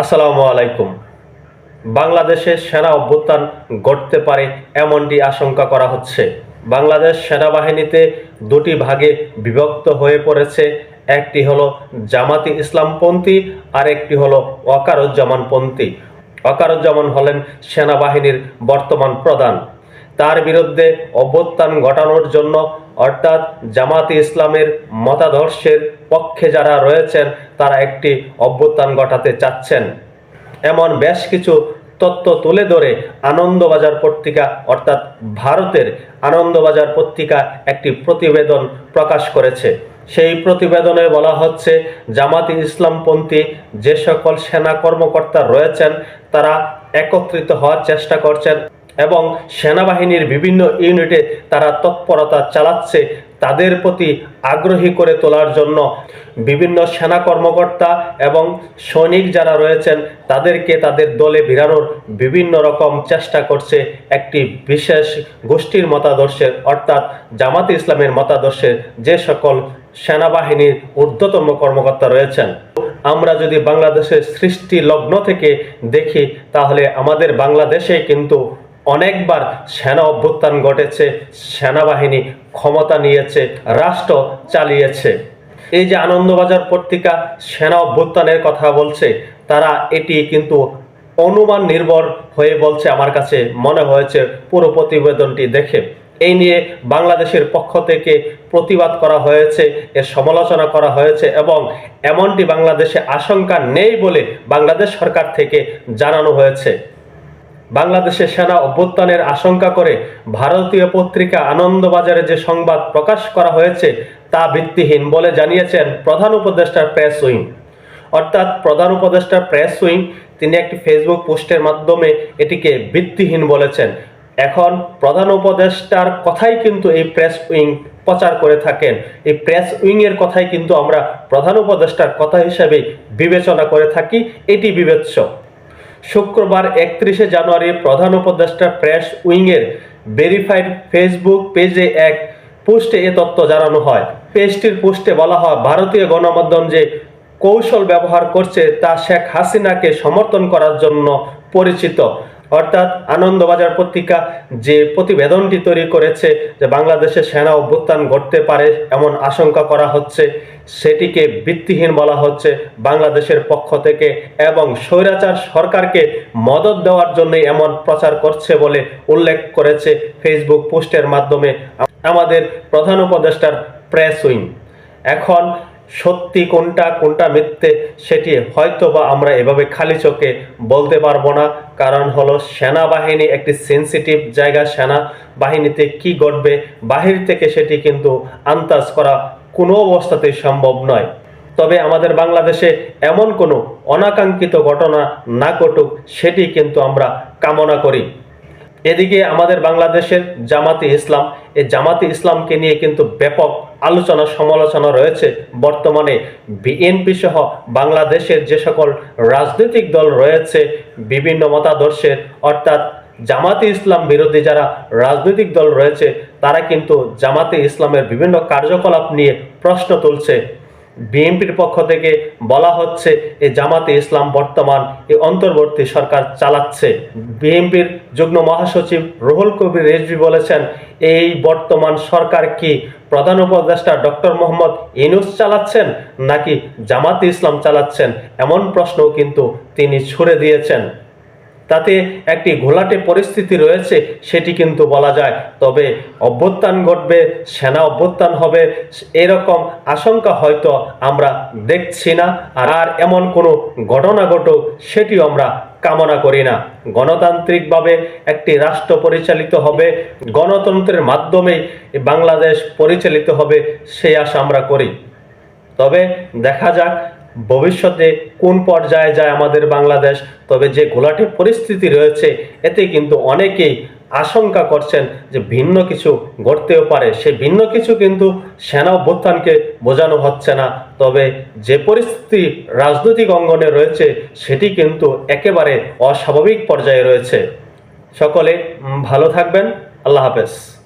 আসসালামু আলাইকুম। বাংলাদেশে সেনা অভ্যুত্থান ঘটতে পারে এমনটি আশঙ্কা করা হচ্ছে। বাংলাদেশ সেনাবাহিনীতে দুটি ভাগে বিভক্ত হয়ে পড়েছে। একটি হলো জামাতি ইসলামপন্থী আর একটি হলো ওয়াকারুজ্জামানপন্থী। ওয়াকারুজ্জামান হলেন সেনাবাহিনীর বর্তমান প্রধান। তার বিরুদ্ধে অভ্যুত্থান ঘটানোর জন্য অর্থাৎ জামাতি ইসলামের মতাদর্শের পক্ষে যারা রয়েছেন, তারা একটি অভ্যুত্থান ঘটাতে চাচ্ছেন। এমন বেশ কিছু তথ্য তুলে ধরে আনন্দবাজার পত্রিকা, অর্থাৎ ভারতের আনন্দবাজার পত্রিকা একটি প্রতিবেদন প্রকাশ করেছে। সেই প্রতিবেদনে বলা হচ্ছে, জামাতি ইসলামপন্থী যে সকল সেনা কর্মকর্তা রয়েছেন, তারা একত্রিত হওয়ার চেষ্টা করছেন। এবং সেনাবাহিনীর বিভিন্ন ইউনিটে তারা তৎপরতা চালাচ্ছে, তাদের প্রতি আগ্রহী করে তোলার জন্য। বিভিন্ন সেনা কর্মকর্তা এবং সৈনিক যারা রয়েছেন, তাদেরকে তাদের দলে ভিড়ানোর বিভিন্ন রকম চেষ্টা করছে একটি বিশেষ গোষ্ঠীর মতাদর্শের, অর্থাৎ জামাত ইসলামের মতাদর্শের যে সকল সেনাবাহিনীর ঊর্ধ্বতম কর্মকর্তা রয়েছেন। আমরা যদি বাংলাদেশের সৃষ্টি লগ্ন থেকে দেখি, তাহলে আমাদের বাংলাদেশে কিন্তু অনেকবার সেনা অভ্যুত্থান ঘটেছে, সেনাবাহিনী ক্ষমতা নিয়েছে, রাষ্ট্র চালিয়েছে। এই যে আনন্দবাজার পত্রিকা সেনা অভ্যুত্থানের কথা বলছে, তারা এটি কিন্তু অনুমান নির্ভর হয়ে বলছে আমার কাছে মনে হয়েছে পুরো প্রতিবেদনটি দেখে। এই নিয়ে বাংলাদেশের পক্ষ থেকে প্রতিবাদ করা হয়েছে, এর সমালোচনা করা হয়েছে এবং এমনটি বাংলাদেশে আশঙ্কা নেই বলে বাংলাদেশ সরকার থেকে জানানো হয়েছে। বাংলাদেশে সেনা অভ্যুত্থানের আশঙ্কা করে ভারতীয় পত্রিকা আনন্দবাজারে যে সংবাদ প্রকাশ করা হয়েছে তা ভিত্তিহীন বলে জানিয়েছেন প্রধান উপদেষ্টার প্রেস উইং। অর্থাৎ প্রধান উপদেষ্টার প্রেস উইং তিনি একটি ফেসবুক পোস্টের মাধ্যমে এটিকে ভিত্তিহীন বলেছেন। এখন প্রধান উপদেষ্টার কথাই কিন্তু এই প্রেস উইং প্রচার করে থাকেন। এই প্রেস উইংয়ের কথাই কিন্তু আমরা প্রধান উপদেষ্টার কথা হিসেবে বিবেচনা করে থাকি। এটি বিবেচ্য। শুক্রবার একত্রিশে জানুয়ারি প্রধান উপদেষ্টা প্রেস উইংয়ের ভেরিফাইড ফেসবুক পেজে এক পোস্টে এ তথ্য জানানো হয়। পেজটির পোস্টে বলা হয়, ভারতীয় গণমাধ্যম যে কৌশল ব্যবহার করছে তা শেখ হাসিনাকে সমর্থন করার জন্য পরিচিত। অর্থাৎ আনন্দবাজার পত্রিকা যে প্রতিবেদনটি তৈরি করেছে যে বাংলাদেশে সেনা অভ্যুত্থান ঘটতে পারে এমন আশঙ্কা করা হচ্ছে, সেটিকে ভিত্তিহীন বলা হচ্ছে বাংলাদেশের পক্ষ থেকে এবং স্বৈরাচার সরকারকে মদত দেওয়ার জন্য এমন প্রচার করছে বলে উল্লেখ করেছে ফেসবুক পোস্টের মাধ্যমে আমাদের প্রধান উপদেষ্টার প্রেস উইং। এখন সত্যি কোনটা কোনটা মিথ্যে সেটি হয়তো বা আমরা এভাবে খালি চোখে বলতে পারব না। কারণ হলো সেনাবাহিনী একটি সেন্সিটিভ জায়গা সেনা বাহিনীতে কি ঘটবে, বাহির থেকে সেটি কিন্তু আন্দাজ করা কোনো অবস্থাতেই সম্ভব নয়। তবে আমাদের বাংলাদেশে এমন কোনো অনাকাঙ্ক্ষিত ঘটনা না ঘটুক, সেটি কিন্তু আমরা কামনা করি। এদিকে আমাদের বাংলাদেশের জামাতি ইসলাম, এই জামাতি ইসলামকে নিয়ে কিন্তু ব্যাপক আলোচনা, সমালোচনা রয়েছে বর্তমানে। বিএনপি সহ বাংলাদেশের যে সকল রাজনৈতিক দল রয়েছে, বিভিন্ন মতাদর্শের, অর্থাৎ জামাতে ইসলাম বিরোধী যারা রাজনৈতিক দল রয়েছে, তারা কিন্তু জামাতে ইসলামের বিভিন্ন কার্যকলাপ নিয়ে প্রশ্ন তুলছে। বিএনপির পক্ষ থেকে বলা হচ্ছে এই জামাতে ইসলাম বর্তমান, এ অন্তর্বর্তী সরকার চালাচ্ছে। বিএনপির যুগ্ম মহাসচিব রুহুল কবির রেজভি বলেছেন, এই বর্তমান সরকার কি প্রধান উপদেষ্টা ডক্টর মোহাম্মদ ইনুস চালাচ্ছেন, নাকি জামাতে ইসলাম চালাচ্ছেন? এমন প্রশ্নও কিন্তু তিনি ছুড়ে দিয়েছেন। তাতে একটি ঘোলাটে পরিস্থিতি রয়েছে, সেটি কিন্তু বলা যায়। তবে অভ্যুত্থান ঘটবে, সেনা অভ্যুত্থান হবে, এরকম আশঙ্কা হয়তো আমরা দেখছি না। আর এমন কোনো ঘটনা ঘটুক, সেটিও আমরা কামনা করি না। গণতান্ত্রিকভাবে একটি রাষ্ট্র পরিচালিত হবে, গণতন্ত্রের মাধ্যমেই বাংলাদেশ পরিচালিত হবে, সেই আশা আমরা করি। তবে দেখা যাক ভবিষ্যতে কোন পর্যায়ে যায় আমাদের বাংলাদেশ? তবে যে ঘোলাটে পরিস্থিতি রয়েছে, এতে কিন্তু অনেকেই আশঙ্কা করছেন যে ভিন্ন কিছু ঘটতেও পারে। সে ভিন্ন কিছু কিন্তু সেনা অভ্যুত্থানকে বোঝানো হচ্ছে না। তবে যে পরিস্থিতি রাজনৈতিক অঙ্গনে রয়েছে, সেটি কিন্তু একেবারে অস্বাভাবিক পর্যায়ে রয়েছে। সকলে ভালো থাকবেন। আল্লাহ হাফেজ।